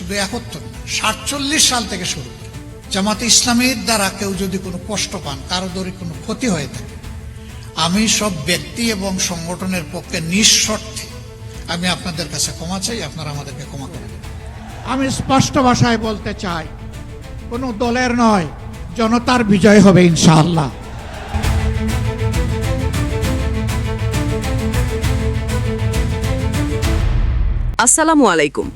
শুধু একাত্তর সাতচল্লিশ সাল থেকে শুরু। জামাতে ইসলামীর দ্বারা কেউ যদি কোনো কষ্ট পান কারও দরে কোনো ক্ষতি হয়ে থাকে আমি সব ব্যক্তি এবং সংগঠনের পক্ষে নিঃশর্তে আমি আপনাদের কাছে ক্ষমা চাই আপনারা আমাদেরকে ক্ষমা করেন আমি স্পষ্ট ভাষায় বলতে চাই কোনো দলের নয় জনতার বিজয় হবে ইনশাআল্লাহ। আসসালামু আলাইকুম।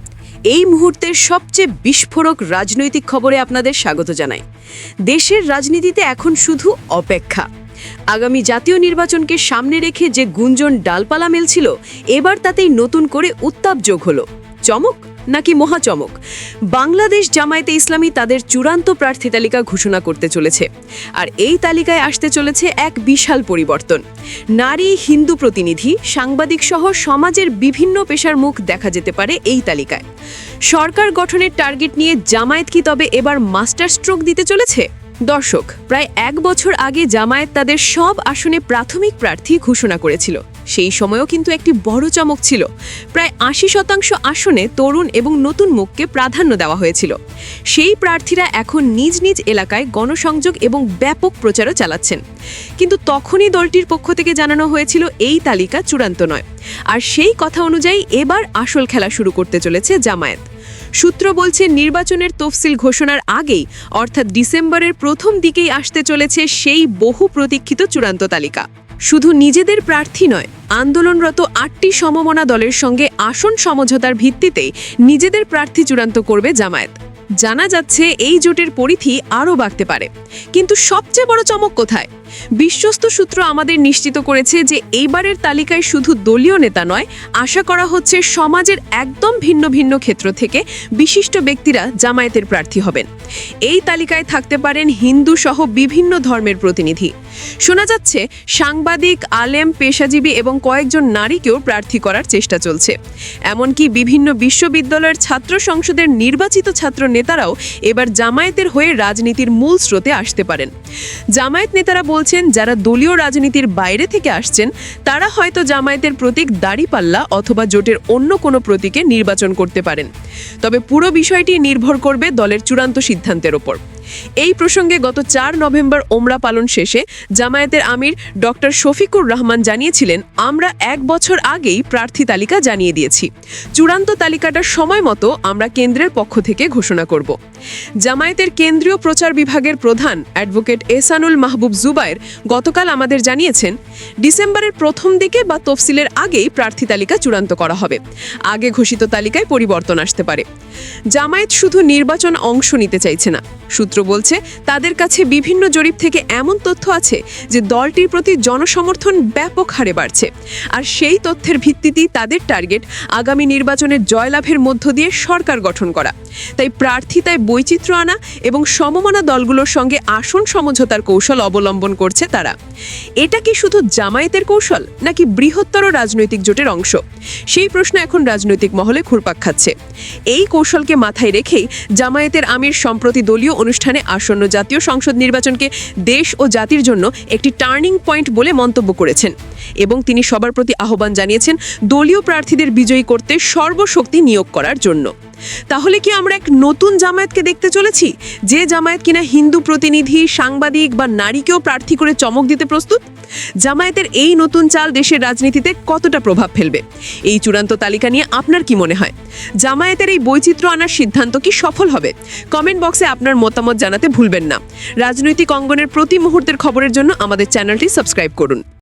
এই মুহূর্তের সবচেয়ে বিস্ফোরক রাজনৈতিক খবরে আপনাদের স্বাগত জানাই। দেশের রাজনীতিতে এখন শুধু অপেক্ষা। আগামী জাতীয় নির্বাচনকে সামনে রেখে যে গুঞ্জন ডালপালা মেলছিল, এবার তাতেই নতুন করে উত্তাপ যোগ হলো। চমক নাকি মহাচমক। বাংলাদেশ জামায়াতে ইসলামী তাদের চূড়ান্ত প্রার্থী তালিকা ঘোষণা করতে চলেছে। আর এই তালিকায় আসতে চলেছে এক বিশাল পরিবর্তন। নারী হিন্দু প্রতিনিধি, সাংবাদিক সহ সমাজের বিভিন্ন পেশার মুখ দেখা যেতে পারে এই তালিকায়। সরকার গঠনের টার্গেট নিয়ে জামায়াত কি তবে এবার মাস্টার স্ট্রোক দিতে চলেছে? দর্শক, প্রায় এক বছর আগে জামায়াত তাদের সব আসনে প্রাথমিক প্রার্থী ঘোষণা করেছিল। সেই সময়ও কিন্তু একটি বড় চমক ছিল। প্রায় আশি শতাংশ আসনে তরুণ এবং নতুন মুখকে প্রাধান্য দেওয়া হয়েছিল। সেই প্রার্থীরা এখন নিজ নিজ এলাকায় গণসংযোগ এবং ব্যাপক প্রচারও চালাচ্ছেন। কিন্তু তখনই দলটির পক্ষ থেকে জানানো হয়েছিল, এই তালিকা চূড়ান্ত নয়। আর সেই কথা অনুযায়ী এবার আসল খেলা শুরু করতে চলেছে জামায়াত। সূত্র বলছে, নির্বাচনের তফসিল ঘোষণার আগেই, অর্থাৎ ডিসেম্বরের প্রথম দিকেই আসতে চলেছে সেই বহু প্রতীক্ষিত চূড়ান্ত তালিকা। শুধু নিজেদের প্রার্থী নয় আন্দোলনরত আটটি সমমনা দলের সঙ্গে আসন সমঝোতার ভিত্তিতে নিজেদের প্রার্থী চূড়ান্ত করবে জামায়াত। জানা যাচ্ছে, এই জোটের পরিধি আরও বাড়তে পারে। কিন্তু সবচেয়ে বড় চমক কোথায়? বিশ্বস্ত সূত্র আমাদের নিশ্চিত করেছে যে এইবারের তালিকায় শুধু দলীয় নেতা নয়, আশা করা হচ্ছে সমাজের একদম ভিন্ন ভিন্ন ক্ষেত্র থেকে বিশিষ্ট ব্যক্তিরা জামায়াতের প্রার্থী হবেন। এই তালিকায় থাকতে পারেন হিন্দু সহ বিভিন্ন ধর্মের প্রতিনিধি। শোনা যাচ্ছে, সাংবাদিক, আলেম, পেশাজীবী এবং কয়েকজন নারীকেও প্রার্থী করার চেষ্টা চলছে। এমনকি বিভিন্ন বিশ্ববিদ্যালয়ের ছাত্র সংসদের নির্বাচিত ছাত্র নেতারাও এবার জামায়াতের হয়ে রাজনীতির মূল স্রোতে আসতে পারেন। জামায়াত নেতারা বলছেন, যারা দলীয় রাজনীতির বাইরে থেকে আসছেন, তারা হয়তো জামায়াতের প্রতীক দাড়িপাল্লা অথবা জোটের অন্য কোনো প্রতীকে নির্বাচন করতে পারেন। তবে পুরো বিষয়টি নির্ভর করবে দলের চূড়ান্ত সিদ্ধান্তের ওপর। এই প্রসঙ্গে গত চার নভেম্বর ওমরা পালন শেষে জামায়াতের আমির ডক্টর শফিকুর রহমান জানিয়েছিলেন, আমরা এক বছর আগেই প্রার্থী তালিকা জানিয়ে দিয়েছি। চূড়ান্ত তালিকাটা সময় মতো আমরা কেন্দ্রের পক্ষ থেকে ঘোষণা করব। জামায়াতের কেন্দ্রীয় প্রচার বিভাগের প্রধান অ্যাডভোকেট এসানুল মাহবুব জুবায়ের গতকাল আমাদের জানিয়েছেন, ডিসেম্বরের প্রথম দিকে বা তফসিলের আগেই প্রার্থী তালিকা চূড়ান্ত করা হবে। আগে ঘোষিত তালিকায় পরিবর্তন আসতে পারে। জামায়াত শুধু নির্বাচন অংশ নিতে চাইছে না। সূত্র বলছে, তাদের কাছে বিভিন্ন জরিপ থেকে এমন তথ্য আছে যে দলটির প্রতি জনসমর্থন ব্যাপক হারে বাড়ছে। আর সেই তথ্যের ভিত্তিতেই তাদের টার্গেট আগামী নির্বাচনের জয়লাভের মধ্য দিয়ে সরকার গঠন করা। তাই প্রার্থিতায় বৈচিত্র্য আনা এবং সমমানা দলগুলোর সঙ্গে আসন সমঝোতার কৌশল অবলম্বন করছে তারা। এটা কি শুধু জামায়াতের কৌশল, নাকি বৃহত্তর রাজনৈতিক জোটের অংশ? সেই প্রশ্ন এখন রাজনৈতিক মহলে ঘুরপাক খাচ্ছে। এই কৌশলকে মাথায় রেখেই জামায়াতের আমির সম্প্রতি দলীয় অনুষ্ঠানে আসন্ন জাতীয় সংসদ নির্বাচনকে দেশ ও জাতির জন্য একটি টার্নিং পয়েন্ট বলে মন্তব্য করেছেন। এবং তিনি সবার প্রতি আহ্বান জানিয়েছেন দলীয় প্রার্থীদের বিজয়ী করতে সর্বশক্তি নিয়োগ করার জন্য। তাহলে কি আমরা এক নতুন জামায়াতকে দেখতে চলেছি? যে জামায়াত কিনা হিন্দু প্রতিনিধি, সাংবাদিক বা নারীকেও প্রার্থী করে চমক দিতে প্রস্তুত? জামায়াতের এই নতুন চাল দেশের রাজনীতিতে কতটা প্রভাব ফেলবে? এই চূড়ান্ত তালিকা নিয়ে আপনার কি মনে হয়? জামায়াতের এই বৈচিত্র্য আনার সিদ্ধান্ত কি সফল হবে? কমেন্ট বক্সে আপনার মতামত জানাতে ভুলবেন না। রাজনৈতিক অঙ্গনের প্রতি মুহূর্তের খবরের জন্য আমাদের চ্যানেলটি সাবস্ক্রাইব করুন।